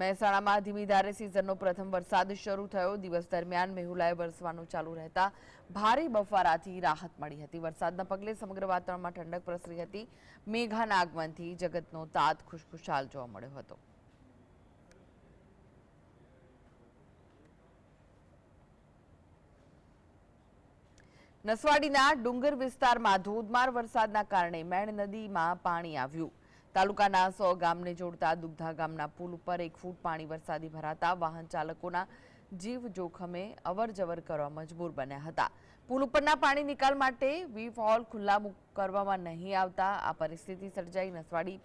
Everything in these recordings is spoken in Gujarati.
મહેસાણામાં ધીમી ધારે સિઝનનો પ્રથમ વરસાદ શરૂ થયો. દિવસ દરમિયાન મેહુલાએ વરસવાનું ચાલુ રહેતા ભારે બફારાથી રાહત મળી હતી. વરસાદના પગલે સમગ્ર વાતાવરણમાં ઠંડક પ્રસરી હતી. મેઘાના આગમનથી જગતનો તાત ખુશખુશાલ જોવા મળ્યો હતો. નસવાડીના ડુંગર વિસ્તારમાં ધોધમાર વરસાદના કારણે મેણ નદીમાં પાણી આવ્યું. તાલુકાના સો ગામને જોડતા દુગ્ધા ગામના પુલ ઉપર એક ફૂટ પાણી વરસાદી ભરાતા વાહન ચાલકોના જીવ જોખમે અવર જવર કરવા મજબૂર બન્યા હતા. પુલ ઉપરના પાણી નિકાલ માટે વી ફોલ ખુલ્લા કરવામાં નહીં આવતા. આ પરિસ્થિતિ સર્જાઈ Naswadi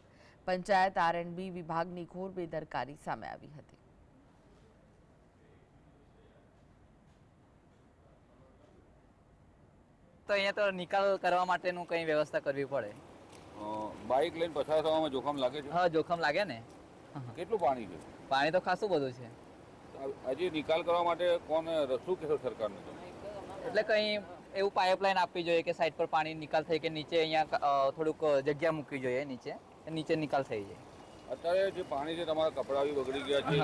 panchayat R and B વિભાગની ઘોર બેદરકારી સામે આવી હતી. તો અહીંયા તો નિકાલ કરવા માટેનું કંઈ વ્યવસ્થા કરવી પડે? બાઇક લઈને પસાર થવામાં જોખમ લાગે છે? હા જોખમ લાગે ને. કેટલું પાણી છે? પાણી તો ખાસું બધું છે. હજી નિકાલ કરવા માટે કોણ શું કહેશો સરકારને એટલે કંઈ એવું પાઇપલાઇન આપવી જોઈએ કે સાઈડ પર પાણી નિકાલ થઈ કે નીચે અહીંયા થોડુંક જગ્યા મૂકવી જોઈએ નીચે નીચે નિકાલ થઈ જાય. અત્યારે જે પાણી છે તમારા કપડાં બી બગડી ગયા છે.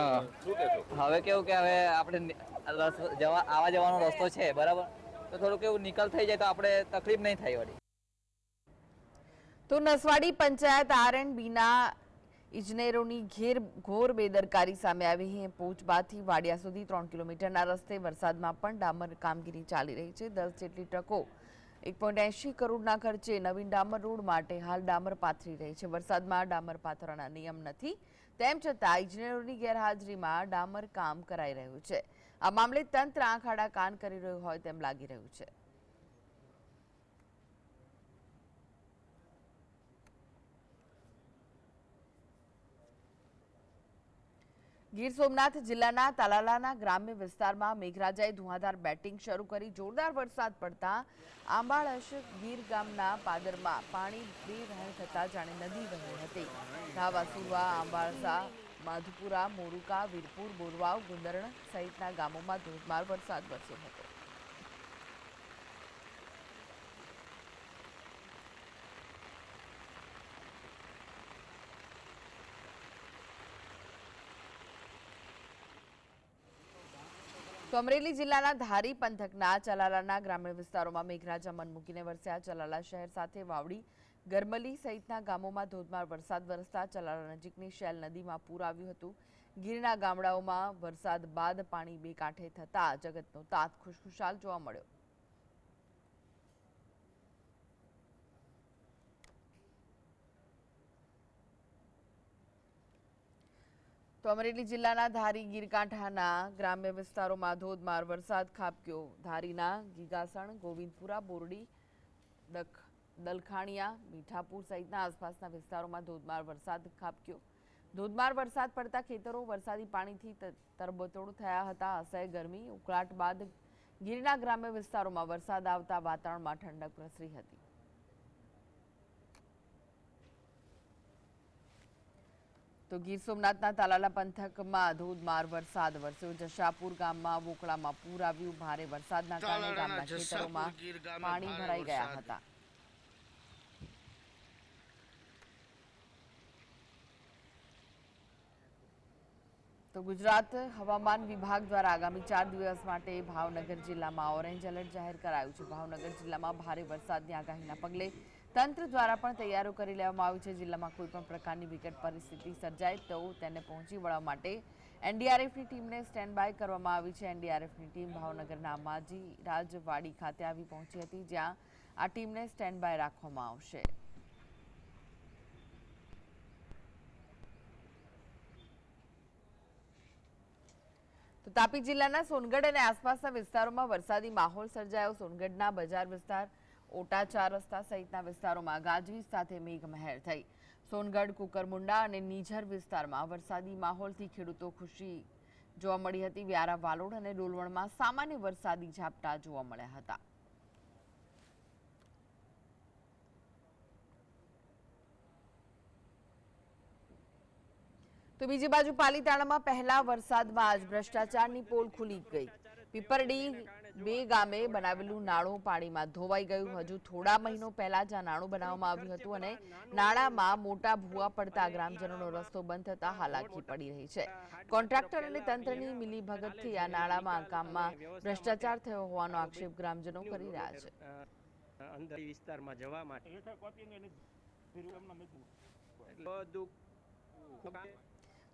શું કહેશો હવે કેવું કે હવે આપણે જવા આવા જવાનો રસ્તો છે બરાબર? તો થોડુંક એવું નિકાલ થઈ જાય તો આપણે તકલીફ નહીં થાય વળી. તો નસવાડી પંચાયત આર એન્ડ બીના ઇજનેરોની ઘેર ઘોર બેદરકારી સામે આવી હે પોચબાથી વાડિયા સુધી ત્રણ કિલોમીટરના રસ્તે વરસાદમાં પણ ડામર કામગીરી ચાલી રહી છે. દસ જેટલી ટ્રકો એક પોઈન્ટ એંશી કરોડના ખર્ચે નવીન ડામર રોડ માટે હાલ ડામર પાથરી રહી છે. વરસાદમાં ડામર પાથરવાના નિયમ નથી. તેમ છતાં ઇજનેરોની ગેરહાજરીમાં ડામર કામ કરાઈ રહ્યું છે. આ મામલે તંત્ર આંખ આડા કાન કરી રહ્યું હોય તેમ લાગી રહ્યું છે. ગીર સોમનાથ જિલ્લાના તાલાલાના ગ્રામ્ય વિસ્તારમાં મેઘરાજાએ ધુઆધાર બેટિંગ શરૂ કરી. જોરદાર વરસાદ પડતા આંબાળશ ગીર ગામના પાદરમાં પાણી બે વહેણ થતા જાણે નદી વહી હતી. ધાવાસુરવા આંબાળસા, માધુપુરા, મોરુકા, વીરપુર, બોરવાવ, ગુંદરણ સહિતના ગામોમાં ધોધમાર વરસાદ વરસ્યો હતો. અમરેલી જિલ્લાના ધારી પંથકના ચલાલાના ગ્રામીણ વિસ્તારોમાં મેઘરાજા મન મૂકીને વરસ્યા. ચલાલા શહેર સાથે વાવડી, ગરમલી સહિતના ગામોમાં ધોધમાર વરસાદ વરસતા ચલાલા નજીકની શેલ નદીમાં પૂર આવ્યું હતું. ગીરના ગામડાઓમાં વરસાદ બાદ પાણી બે કાંઠે થતા જગતનો તાત ખુશખુશાલ જોવા મળ્યો. તો અમરેલી જિલ્લાના ધારી ગીરકાંઠાના ગ્રામ્ય વિસ્તારોમાં ધોધમાર વરસાદ ખાબક્યો. ધારીના ગીગાસણ, ગોવિંદપુરા, બોરડી, દખ, દલખાણિયા, મીઠાપુર સહિતના આસપાસના વિસ્તારોમાં ધોધમાર વરસાદ ખાબક્યો. ધોધમાર વરસાદ પડતા ખેતરો વરસાદી પાણીથી તરબતોડ થયા હતા. અસહ્ય ગરમી, ઉકળાટ બાદ ગીરના ગ્રામ્ય વિસ્તારોમાં વરસાદ આવતા વાતાવરણમાં ઠંડક પ્રસરી હતી. તો ગીર સોમનાથના તાલાલા પંથકમાં ધોધમાર વરસાદ વરસ્યો. જશાપુર ગામમાં વોકળામાં પૂર આવ્યું. ભારે વરસાદના કારણે ગામના ખેતરોમાં પાણી ભરાઈ ગયા હતા. તો ગુજરાત હવામાન વિભાગ દ્વારા આગામી ચાર દિવસ માટે ભાવનગર જિલ્લામાં ઓરેન્જ એલર્ટ જાહેર કરાયું છે. ભાવનગર જિલ્લામાં ભારે વરસાદની આગાહીના પગલે તંત્ર દ્વારા પણ તૈયારો કરી લેવામાં આવી છે. જિલ્લામાં કોઈ પણ પ્રકારની વિકટ પરિસ્થિતિ સર્જાય તો તેને પહોંચી વળવા માટે એનડીઆરએફની ટીમને સ્ટેન્ડ બાય કરવામાં આવી છે. એનડીઆરએફની ટીમ ભાવનગરના માજી રાજવાડી ખાતે આવી પહોંચી હતી, જ્યાં આ ટીમને સ્ટેન્ડ બાય રાખવામાં આવશે. તો તાપી જિલ્લાના સોનગઢ અને આસપાસના વિસ્તારોમાં વરસાદી માહોલ સર્જાયો. સોનગઢના બજાર વિસ્તાર ઓટા ચાર રસ્તા સહિતના વિસ્તારોમાં ગાજવીજ સાથે મેઘમહેર થઈ. સોનગઢ, કુકરમુંડા અને નીઝર વિસ્તારમાં વરસાદી માહોલથી ખેડૂતો ખુશી જોવા મળી હતી. વ્યારા, વાલોડ અને ડોલવણમાં સામાન્ય વરસાદી ઝાપટા જોવા મળ્યા હતા. તો બીજી બાજુ પાલીતાણામાં પહેલા વરસાદમાં આજ ભ્રષ્ટાચારની પોલ ખુલી ગઈ. પીપરડી બે ગામે બનાવેલું નાણું પાણીમાં ધોવાઈ ગયું. હજુ થોડા મહિનો પહેલા જ આ નાણું બનાવવામાં આવ્યું હતું અને નાણામાં મોટા ભૂવા પડતા ગ્રામજનોનો રસ્તો બંધ થતા હાલાકી પડી રહી છે. કોન્ટ્રાક્ટર અને તંત્રની મિલીભગતથી આ નાણામાં કામમાં ભ્રષ્ટાચાર થયો હોવાનો આક્ષેપ ગ્રામજનો કરી રહ્યા છે. અંદર વિસ્તારમાં જવા માટે.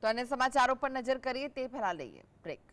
તો અને સમાચારો પર નજર કરીએ તે પહેલા લઈએ. બ્રેક.